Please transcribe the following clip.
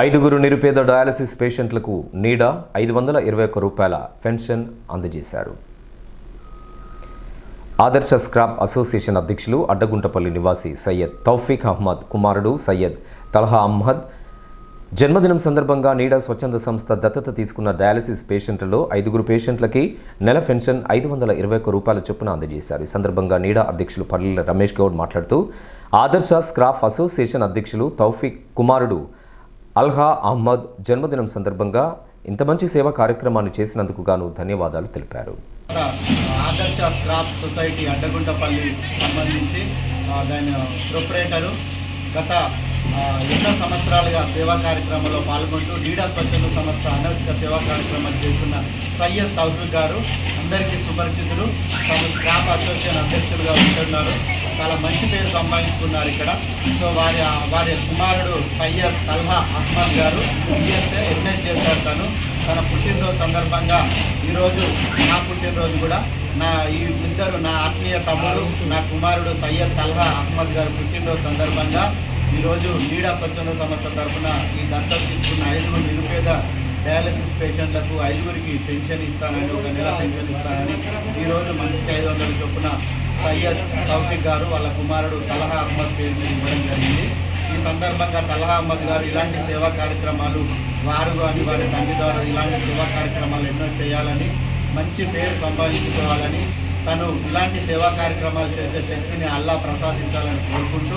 ఐదుగురు నిరుపేద డయాలసిస్ పేషెంట్లకు నీడా ఐదు వందల ఇరవై ఒక్క రూపాయల పెన్షన్ అందజేశారు. ఆదర్శ స్క్రాప్ అసోసియేషన్ అధ్యక్షులు అడ్డగుంటపల్లి నివాసి సయ్యద్ తౌఫీక్ అహ్మద్ కుమారుడు సయ్యద్ తలహా అహ్మద్. జన్మదినం సందర్భంగా నీడా స్వచ్ఛంద సంస్థ దత్తత తీసుకున్న డయాలసిస్ పేషెంట్లలో ఐదుగురు పేషెంట్లకి నెల పెన్షన్ ఐదు వందల ఇరవై ఒక్క రూపాయల చొప్పున అందజేశారు. ఈ సందర్భంగా నీడా అధ్యక్షులు పల్లెల రమేష్ గౌడ్ మాట్లాడుతూ ఆదర్శ స్క్రాఫ్ అసోసియేషన్ అధ్యక్షులు తౌఫీక్ కుమారుడు అల్హా అహ్మద్ జన్మదినం సందర్భంగా ఇంత మంచి సేవా కార్యక్రమాన్ని చేసినందుకు గాను ధన్యవాదాలు తెలిపారు. ఆదర్శ స్క్రాప్ సొసైటీ అడ్డగుంటపల్లి సంబంధించి దాని ప్రొపరేటరు గత ఎన్నో సంవత్సరాలుగా సేవా కార్యక్రమంలో పాల్గొంటూ డీడా స్వచ్ఛంద సంస్థ అనధిక సేవా కార్యక్రమాలు చేస్తున్న సయ్యద్ తౌఫీక్ గారు అందరికీ సుపరిచితులు. తమ స్క్రాప్ అసోసియేషన్ అధ్యక్షులుగా ఉంటున్నారు. చాలా మంచి పేరు సంపాదించుకున్నారు ఇక్కడ. సో వారి వారి కుమారుడు సయ్యద్ తల్హా అహ్మద్ గారు బిఎస్ఏ ఎంఎస్ చేశారు తను. తన పుట్టినరోజు సందర్భంగా ఈరోజు నా పుట్టినరోజు కూడా నా ఈ ఇద్దరు నా ఆత్మీయ తమ్ముడు నా కుమారుడు సయ్యద్ తల్హా అహ్మద్ గారు పుట్టినరోజు సందర్భంగా ఈరోజు నీడా స్వచ్ఛంద సంస్థ తరఫున ఈ దత్తత తీసుకున్న ఐదుగురు నిరుపేద డయాలసిస్ పేషెంట్లకు ఐదుగురికి పెన్షన్ ఇస్తానని ఒక నెల పెన్షన్ ఇస్తానని ఈరోజు మనిషికి ఐదు వందల చొప్పున సయ్యద్ తౌఫిక్ గారు వాళ్ళ కుమారుడు తలహా అహ్మద్ పేరు ఇవ్వడం జరిగింది. ఈ సందర్భంగా తలహా అహ్మద్ గారు ఇలాంటి సేవా కార్యక్రమాలు వారు కానీ వారి తండ్రి ద్వారా ఇలాంటి సేవా కార్యక్రమాలు ఎన్నో చేయాలని మంచి పేరు సంపాదించుకోవాలని తను ఇలాంటి సేవా కార్యక్రమాలు చేసే శక్తిని అల్లా ప్రసాదించాలని కోరుకుంటూ